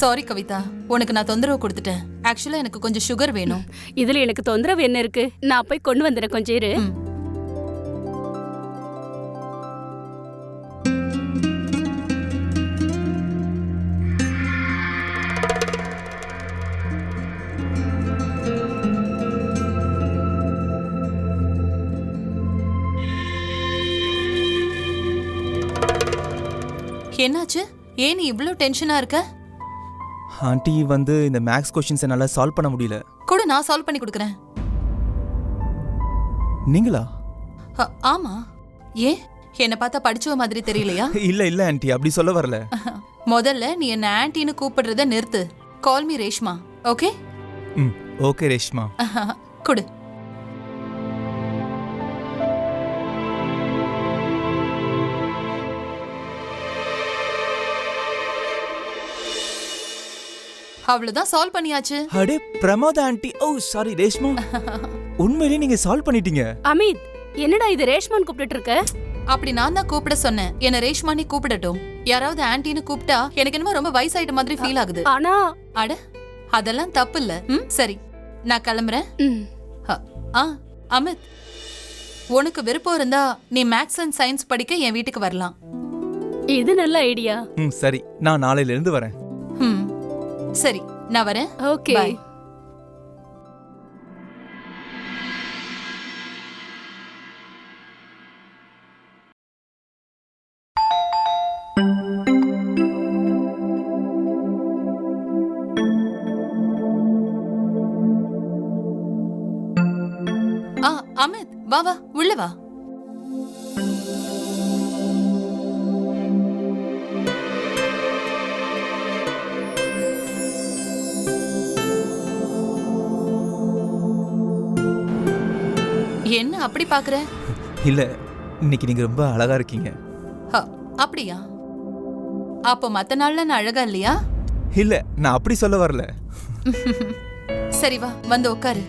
Sorry Kavitha உனக்கு நான் தொந்தரவு கொடுத்துட்டேன். ஆக்சுவலா எனக்கு கொஞ்சம் சுகர் வேணும். இதுல எனக்கு தொந்தரவு என்ன இருக்கு? நான் போய் கொண்டு வந்துடுறேன் கொஞ்சம் இரு. என்னாச்சு? ஏன் நீ இவ்ளோ டென்ஷனா இருக்க? ஆண்டி வந்து இந்த மேக்ஸ் கொஷின்ஸை என்னால் சால்வ் பண்ண முடியல. கூட நான் சால்வ் பண்ணி கொடுக்குறேன். நீங்களா? அ, ஆமா. ஏன்? என்னை பார்த்தா படிச்சவ மாதிரி தெரியலையா? இல்லை இல்லை ஆண்டி அப்படி சொல்ல வரல. முதல்ல நீ என்ன ஆன்ட்டின்னு கூப்பிடுறத நிறுத்து. Call me Reshma okay hmm okay Reshma. கொடு. அவ்வளவுதான் சால்வ் பண்ணியாச்சு. அடே பிரமோதா ஆண்டி. ஓ சாரி ரேஷ்மா. உண்மையிலேயே நீங்கள் சால்வ் பண்ணிட்டீங்க. அமித் என்னடா இது ரேஷ்மான் கூப்பிட்டு இருக்க அப்படி நான் தான் கூப்பிட சொன்னேன். என்ன ரேஷ்மானி கூப்பிடட்டும். யாராவது ஆன்ட்டின்னு கூப்பிட்டா எனக்கு என்னமோ ரொம்ப வயசாயிட்ட மாதிரி ஃபீல் ஆகுது. ஆனா அட அதெல்லாம் தப்பு இல்ல ம் சரி. நான் கிளம்புறேன். ஆ அமித். உனக்கு விருப்பம் இருந்தா நீ மேக்ஸ் அண்ட் சயின்ஸ் படிக்க என் வீட்டுக்கு வரலாம். இது நல்ல ஐடியா ம் சரி. நான் நாளையிலேருந்து வரேன். ம் சரி நான் வரேன். ஓகே. Bye. ஆ அமித் வா வா உள்ள வா. என்ன அப்படி பாக்குற இல்லை இன்னைக்கு நீங்கள் ரொம்ப அழகாக இருக்கீங்க. அப்படியா? அப்போ மத்த நாள்ல நான் அழகா இல்லையா? இல்லை நான் அப்படி சொல்ல வரல. சரி வா வந்து உட்காரு.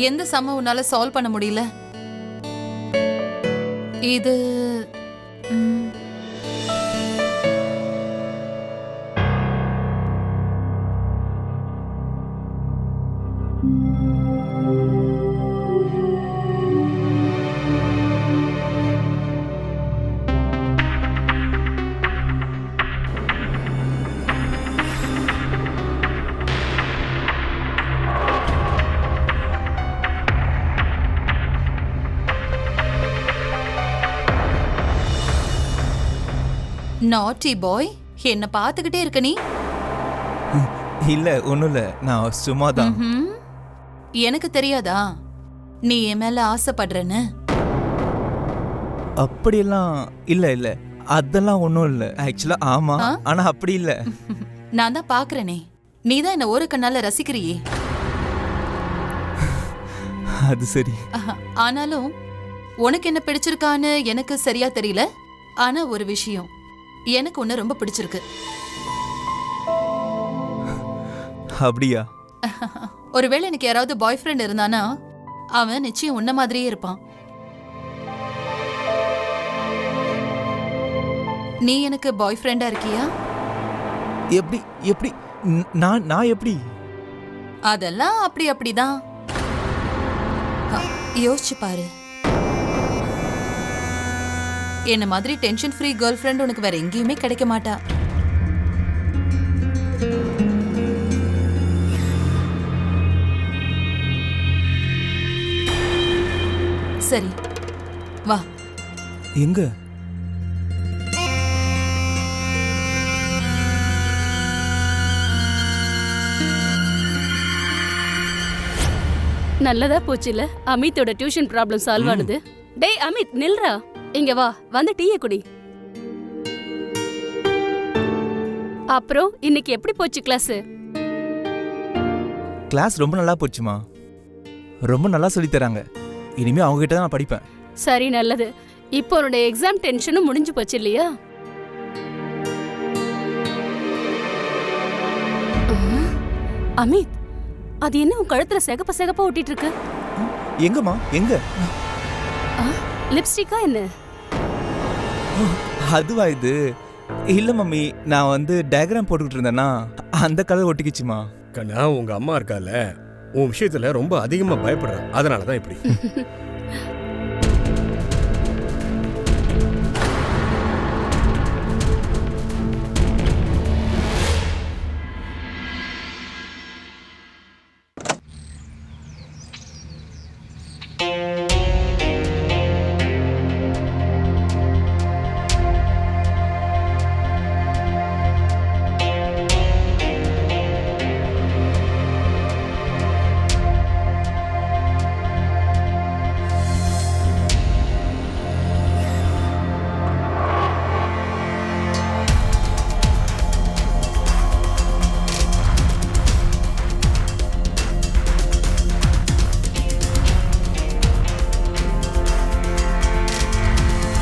எந்த சம உன்னால சால்வ் பண்ண முடியல? இது நாட்டி பாய் என்ன பார்த்துக்கிட்டே இருக்க நீ? இல்லை ஒன்றும் இல்லை. நான் சும்மா தான். எனக்கு தெரியாதா? நீ என் மேல ஆசைப்படுறேன்னு? அப்படியெல்லாம் இல்லை இல்லை. அதெல்லாம் ஒன்றும் இல்லை. ஆக்சுவலாக ஆமாம் ஆ? ஆனால் அப்படி இல்லை. நான் தான் பாக்குறேனே நீ தான் என்ன ஒரு கண்ணால ரசிக்கிறியே. அது சரி. ஆனாலும் உனக்கு என்ன பிடிச்சிருக்கான்னு எனக்கு சரியா தெரியல. ஆனா ஒரு விஷயம் எனக்கு உன்னை ரொம்ப பிடிச்சிருக்கு. அப்படியா? ஒருவேளை எனக்கு யாராவது பாய் ஃப்ரெண்ட் இருந்தானா அவன் நிச்சயம் உன்ன மாதிரியே இருப்பான். நீ எனக்கு பாய் ஃப்ரெண்டா இருக்கியா? எப்படி எப்படி நான் நான் எப்படி? அதெல்லாம் அப்படி அப்படிதான். யோசிச்சு பாரு. என்ன மாதிரி டென்ஷன் ஃப்ரீ கேர்ள் ஃப்ரெண்ட் உனக்கு வேற எங்கேயுமே கிடைக்க மாட்டா. சரி வா. எங்க? நல்லதா போச்சுல. அமித்தோட டியூஷன் ப்ராப்ளம் சால்வ் ஆனது. டேய் அமித் நில்றா. இங்க வா வந்து டீய குடி. அப்புறம் இன்னைக்கு எப்படி போச்சு கிளாஸ் கிளாஸ் ரொம்ப நல்லா போச்சுமா. ரொம்ப நல்லா சொல்லித் தராங்க. இனிமே அவங்க கிட்ட தான் நான் படிப்பேன். சரி நல்லது. இப்போ உன்னோட எக்ஸாம் டென்ஷனும் முடிஞ்சு போச்சு இல்லையா? அமித் அது என்ன உன் கழுத்துல சிகப்ப சிகப்பா ஒட்டிட்டு இருக்கு? எங்கம்மா? எங்க? லிப்ஸ்டிக்கா என்ன? அதுவா இது? இல்ல மம்மி நான் வந்து டயக்ராம் போட்டுக்கிட்டு இருந்தேன்னா அந்த கலர் ஒட்டிக்கிச்சுமா? கண்ணா உங்க அம்மா இருக்கால உன் விஷயத்துல ரொம்ப அதிகமா பயப்படுறா அதனால தான் இப்படி.